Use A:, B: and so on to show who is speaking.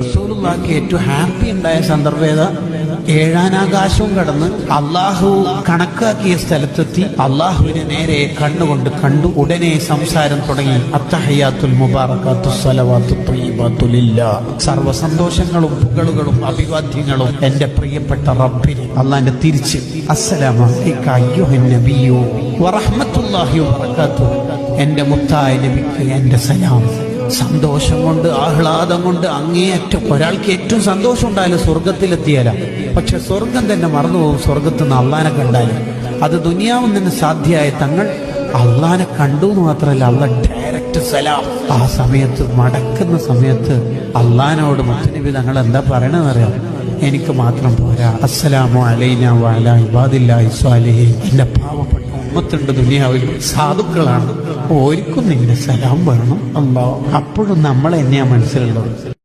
A: റസൂലുള്ളാഹിക്ക് ഏറ്റവും ഹാപ്പി ഉണ്ടായ സന്ദർഭം ഏഴാനാകാശവും കടന്ന് അള്ളാഹു കണക്കാക്കിയ സ്ഥലത്തെത്തി. അള്ളാഹുവിനെ നേരെ കണ്ണുകൊണ്ട് കണ്ടു. ഉടനെ സംസാരം തുടങ്ങി. അത്തഹയ്യാത്തുൽ മുബാറക്കാത്തു സ്വലവാത്തു ത്വയ്യിബാത്തു ലില്ലാ. സർവ സന്തോഷങ്ങളും പുകളുകളും അഭിവാദ്യങ്ങളും എന്റെ പ്രിയപ്പെട്ട റബ്ബിന് അള്ളാന്റെ തിരിച്ച്. അസ്സലാമു വറഹ്മത്തുള്ളാഹി വബറകാതുഹു എന്റെ മുത്തായ നബിക്ക് എന്റെ സലാം. സന്തോഷം കൊണ്ട് ആഹ്ലാദം കൊണ്ട് അങ്ങേയറ്റം ഒരാൾക്ക് ഏറ്റവും സന്തോഷം ഉണ്ടായാലും സ്വർഗത്തിലെത്തിയാല പക്ഷെ സ്വർഗം തന്നെ മറന്നുപോകും സ്വർഗത്ത് നിന്ന് അള്ളാനെ കണ്ടാലും. അത് ദുനിയാവിൽ നിന്ന് സാധ്യമായ തങ്ങൾ അള്ളാനെ കണ്ടു എന്ന് മാത്രമല്ല അള്ള ഡയറക്റ്റ് സലാം. ആ സമയത്ത് മടക്കുന്ന സമയത്ത് അള്ളാനോട് മുത്തനബി തങ്ങൾ എന്താ പറയണെന്നറിയാം എനിക്ക് മാത്രം പോരാ. അസ്സലാമോ അലൈന വാല ഇബാദില്ലാ സ്വാലിഹീൻ. എന്റെ പാവപ്പെട്ട ഉമ്മത്തുണ്ട് ദുനിയാവിൽ. സാധുക്കളാണ്. ഓർക്കും നിന്റെ സലാം വേണം അല്ലോ അപ്പോഴും നമ്മൾ തന്നെയാണ് മനസ്സിലുള്ളത്.